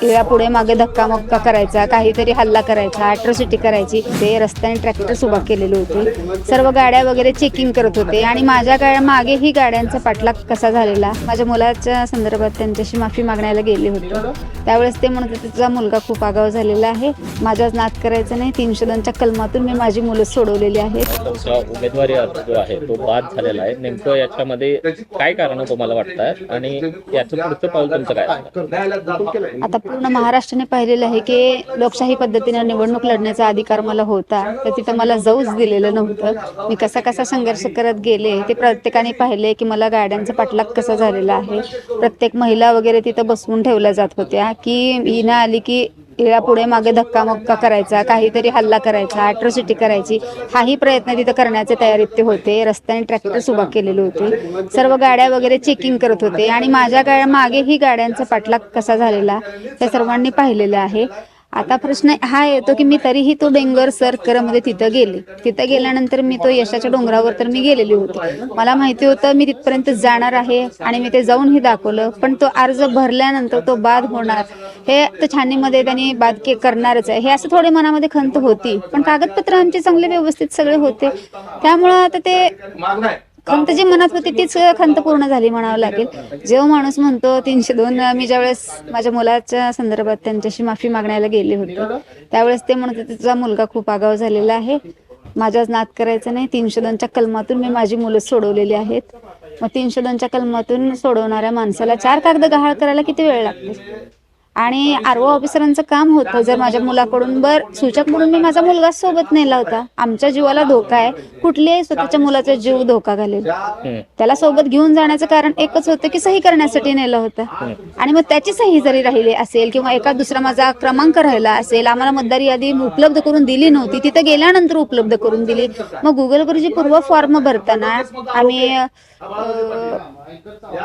पुढे मागे धक्का मक्का करायचा काहीतरी हल्ला करायचा अॅट्रॉसिटी करायची. ते रस्त्याने ट्रॅक्टर्स उभा केलेले होते. सर्व गाड्या वगैरे चेकिंग करत होते. आणि माझ्या गाड्या मागेही गाड्यांचा पाठलाग कसा झालेला? माझ्या मुलाच्या संदर्भात त्यांच्याशी माफी मागण्याला गेले होते. त्यावेळेस ते म्हणत होते तुझा मुलगा खूप आगाव झालेला आहे. माझाच नाद करायचं नाही. तीनशे दोनच्या कलमातून मी माझी मुलं सोडवलेली आहेत. उमेदवारी अर्ज जो आहे तो बाद झालेला आहे. नेमकं याच्यामध्ये काय कारण तुम्हाला वाटतात? आणि याचं पुढचं पाऊल तुमचं काय असणार? आता पूर्ण महाराष्ट्राने पाहिलेलं आहे की लोकशाही पद्धतीने निवडणूक लढण्याचा अधिकार मला होता तर तिथं मला जाऊच दिलेलं नव्हतं. मी कसा कसा संघर्ष करत गेले ते प्रत्येकाने पाहिले की मला गाड्यांचा पाठलाग कसा झालेला आहे. प्रत्येक महिला वगैरे तिथं बसवून ठेवल्या जात होत्या की हिना आली की हिला पुढे मागे धक्का मक्का करायचा काहीतरी हल्ला करायचा अॅट्रॉसिटी करायची हाही प्रयत्न तिथं करण्याचे तयारीत ते होते. रस्त्याने ट्रॅक्टर्स उभा केलेले होते. सर्व गाड्या वगैरे चेकिंग करत होते. आणि माझ्या गाड्या मागेही गाड्यांचा पाठलाग कसा झालेला त्या सर्वांनी पाहिलेलं आहे. आता प्रश्न हा येतो की मी तरीही तो डोंगर सरमध्ये तिथं गेले. तिथं गेल्यानंतर मी तो यशाच्या डोंगरावर तर मी गेलेली होती. मला माहिती होतं मी तिथपर्यंत जाणार आहे आणि मी ते जाऊनही दाखवलं. पण तो अर्ज भरल्यानंतर तो बाद होणार. हे तर छानीमध्ये त्यांनी बाद के करणारच आहे. हे असं थोडे मनामध्ये खंत होती. पण कागदपत्र आमचे चांगले व्यवस्थित सगळे होते. त्यामुळं आता ते खंत जी मनात होती तीच खंत पूर्ण झाली म्हणावं लागेल. जेव्हा माणूस म्हणतो तीनशे दोन मी ज्यावेळेस माझ्या मुलाच्या संदर्भात त्यांच्याशी माफी मागण्याला गेले होते त्यावेळेस ते म्हणत होते तुझा मुलगा खूप आगाव झालेला आहे. माझ्याच नाद करायचं नाही. तीनशे दोनच्या कलमातून मी माझी मुलं सोडवलेली आहेत. मग तीनशे दोनच्या कलमातून सोडवणाऱ्या माणसाला चार कागद गहाळ करायला किती वेळ लागतो? आणि आरओ ऑफिसरांचं काम होतं. जर माझ्या मुलाकडून बर सूचक म्हणून मी माझा मुलगा सोबत नेला होता. आमच्या जीवाला धोका आहे. कुठल्याही स्वतःच्या मुलाचा जीव धोका घालेल. त्याला सोबत घेऊन जाण्याचं कारण एकच होतं की सही करण्यासाठी नेलं होतं. आणि मग त्याची सही जरी राहिली असेल किंवा एका दुसरा माझा क्रमांक राहिला असेल आम्हाला मतदार यादी उपलब्ध करून दिली नव्हती. तिथं गेल्यानंतर उपलब्ध करून दिली. मग गुगलवर जी पूर्व फॉर्म भरताना आम्ही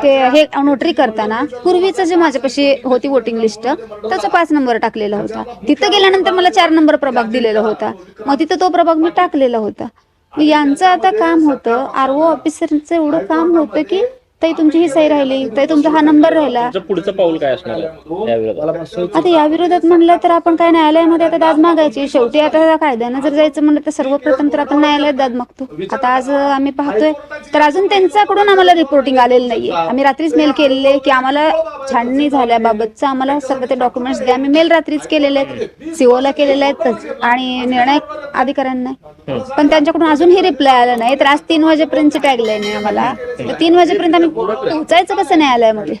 ते हे नोटरी करताना पूर्वीचं जे माझ्यापाशी होती वोटिंग लिस्ट त्याचा पाच नंबर टाकलेला होता. तिथं गेल्यानंतर मला चार नंबर प्रभाग दिलेला होता. मग तिथं तो प्रभाग मी टाकलेला होता. यांचं आता काम होतं. आरओ ऑफिसरचं एवढं काम होतं की ताई तुमची ही सही राहिली. ताई तुमचा हा नंबर राहिला. तुमचं पुढचं पाऊल काय असणार आहे? या विरोधात आता या विरोधात म्हणलं तर आपण काय न्यायालयामध्ये आता दाद मागायची. शेवटी आता कायद्यानं जर जायचं म्हणलं तर सर्वप्रथम तर आपण न्यायालयात दाद मागतो. आता आज आम्ही पाहतोय तर अजून त्यांच्याकडून आम्हाला रिपोर्टिंग आलेलं नाहीये. आम्ही रात्रीच मेल केलेले की आम्हाला छाननी झाल्याबाबतचं आम्हाला सर्व ते डॉक्युमेंट्स द्या. आम्ही मेल रात्रीच केलेले आहेत. सीओला केलेले आहेत. आणि निर्णय अधिकाऱ्यांना. पण त्यांच्याकडून अजूनही रिप्लाय आला नाही. तर आज तीन वाजेपर्यंतची टॅगलाईन आहे आम्हाला. तर तीन वाजेपर्यंत आम्ही पोहोचायचं कसं न्यायालयामध्ये